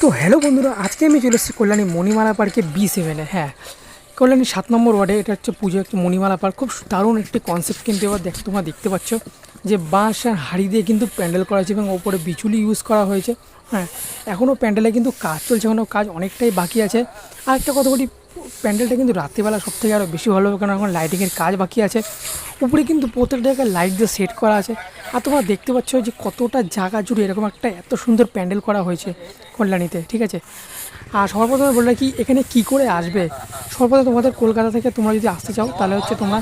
তো হ্যালো বন্ধুরা, আজকে আমি চলে এসেছি কল্যাণী মণিমালা পার্কে বি সেভেনে হ্যাঁ কল্যাণী সাত নম্বর ওয়ার্ডে, এটা হচ্ছে পুজো একটি মণিমালা পার্ক। খুব দারুণ একটি কনসেপ্ট কিন্তু এবার দেখ, তোমরা দেখতে পাচ্ছ যে বাঁশ আর হাড়ি দিয়ে কিন্তু প্যান্ডেল করা হয়েছে এবং ওপরে বিচুলি ইউজ করা হয়েছে। হ্যাঁ এখনও প্যান্ডেলে কিন্তু কাজ চলছে এখনও কাজ অনেকটাই বাকি আছে। আর একটা কথা বলি প্যান্ডেলটা কিন্তু রাত্রিবেলা সব থেকে আরও বেশি ভালো হবে কারণ এখন লাইটিংয়ের কাজ বাকি আছে। উপরে কিন্তু প্রত্যেক জায়গায় লাইট দিয়ে সেট করা আছে। আর তোমরা দেখতে পাচ্ছ যে কতটা জায়গা জুড়ে এরকম একটা এত সুন্দর প্যান্ডেল করা হয়েছে কল্যাণীতে, ঠিক আছে? আর সর্বপ্রথমে বললে কি এখানে কি করে আসবে? সর্বপ্রথম তোমাদের কলকাতা থেকে তোমরা যদি আসতে চাও, তাহলে হচ্ছে তোমরা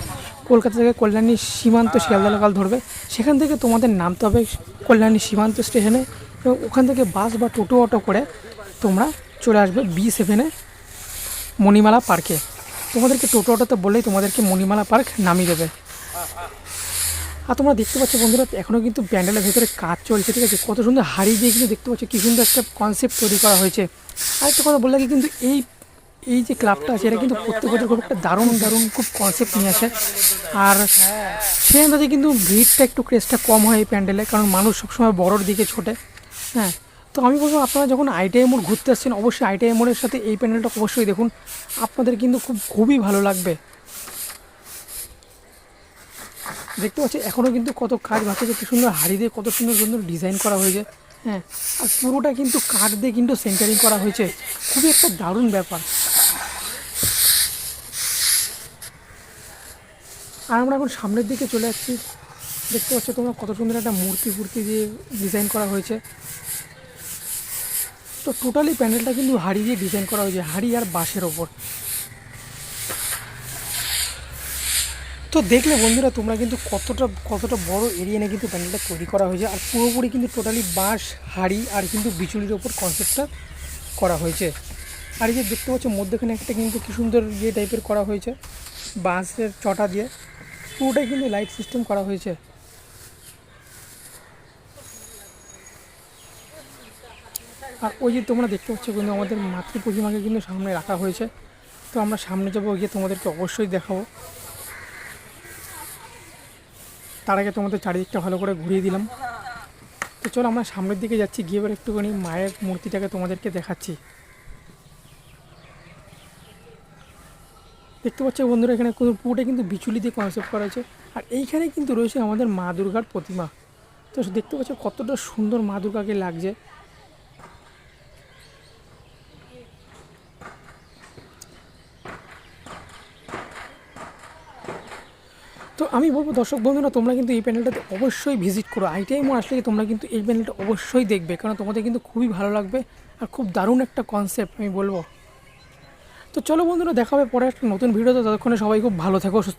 কলকাতা থেকে কল্যাণী সীমান্ত শিয়ালদা লোকাল ধরবে। সেখান থেকে তোমাদের নামতে হবে কল্যাণী সীমান্ত স্টেশনে। এবং ওখান থেকে বাস বা টোটো অটো করে তোমরা চলে আসবে বি সেভেনে মণিমালা পার্কে। তোমাদেরকে টোটো অটোতে বললেই তোমাদেরকে মণিমালা পার্ক নামিয়ে দেবে। আর তোমরা দেখতে পাচ্ছ বন্ধুরা এখনও কিন্তু প্যান্ডেলের ভেতরে কাজ চলছে, ঠিক আছে? কত সুন্দর হাড়ি দিয়ে কিন্তু দেখতে পাচ্ছ, কী সুন্দর একটা কনসেপ্ট তৈরি করা হয়েছে। আর একটা কথা বললে কিন্তু এই এই যে ক্লাবটা আছে, এটা কিন্তু প্রত্যেক বছর খুব একটা দারুণ দারুণ খুব কনসেপ্ট নিয়ে আসে। আর সেই আন্দাজে কিন্তু ভিড়টা একটু ক্রেজটা কম হয় এই প্যান্ডেলে, কারণ মানুষ সবসময় বড়োর দিকে ছোটে। হ্যাঁ তো আমি বলব আপনারা যখন আইটিআই মোড় ঘুরতে আসছেন, অবশ্যই আইটিআই মোড়ের সাথে এই প্যানেলটা অবশ্যই দেখুন। আপনাদের কিন্তু খুব, খুবই ভালো লাগবে। দেখতে পাচ্ছি এখনও কিন্তু কত কাজ বাকি আছে, কি সুন্দর হাড়ি দিয়ে কত সুন্দর সুন্দর ডিজাইন করা হয়েছে। হ্যাঁ আর পুরোটা কিন্তু কাঠ দিয়ে কিন্তু সেন্টারিং করা হয়েছে। খুবই একটা দারুণ ব্যাপার। আর আমরা এখন সামনের দিকে চলে যাচ্ছি। দেখতে পাচ্ছ তোমরা কত সুন্দর একটা মূর্তি ফুর্তি দিয়ে ডিজাইন করা হয়েছে। তো টোটালি প্যান্ডেলটা কিন্তু হাড়ি দিয়ে ডিজাইন করা হয়েছে, হাড়ি আর বাঁশের ওপর। তো দেখলে বন্ধুরা, তোমরা কিন্তু কতটা কতটা বড় এরিয়া নিয়ে কিন্তু প্যান্ডেলটা তৈরি করা হয়েছে, আর পুরোপুরি কিন্তু টোটালি বাঁশ, হাড়ি আর কিন্তু বিচুলির ওপর কনসেপ্টটা করা হয়েছে। আর এই যে দেখতে পাচ্ছ, মধ্যখানে একটা কিন্তু কি সুন্দর ইয়ে টাইপের করা হয়েছে, বাঁশের চটা দিয়ে। পুরোটাই কিন্তু লাইট সিস্টেম করা হয়েছে। আর ওই যে তোমরা দেখতে পাচ্ছ কিন্তু আমাদের মাতৃ প্রতিমাকে কিন্তু সামনে রাখা হয়েছে। তো আমরা সামনে যাব, গিয়ে তোমাদেরকে অবশ্যই দেখাবো। তার আগে তোমাদের চারিদিকটা ভালো করে ঘুরিয়ে দিলাম। তো চলো আমরা সামনের দিকে যাচ্ছি, গিয়ে এবার একটুখানি মায়ের মূর্তিটাকে তোমাদেরকে দেখাচ্ছি। দেখতে পাচ্ছ বন্ধুরা, এখানে কোনো পুরোটা কিন্তু বিচুলি দিয়ে কনসেপ্ট করা হয়েছে। আর এইখানে কিন্তু রয়েছে আমাদের মা দুর্গার প্রতিমা। তো দেখতে পাচ্ছ কতটা সুন্দর মা দুর্গাকে লাগছে। তো আমি বলব, দর্শক বন্ধুরা, তোমরা কিন্তু এই প্যানেলটাতে অবশ্যই ভিজিট করো। আইটিআই মোড় আসলে তোমরা কিন্তু এই প্যানেলটা অবশ্যই দেখবে কারণ তোমাদের কিন্তু খুবই ভালো লাগবে আর খুব দারুণ একটা কনসেপ্ট আমি বলব। তো চলো বন্ধুরা দেখাবে পরে একটা নতুন ভিডিওতে ততক্ষণে সবাই খুব ভালো থাকো, সুস্থ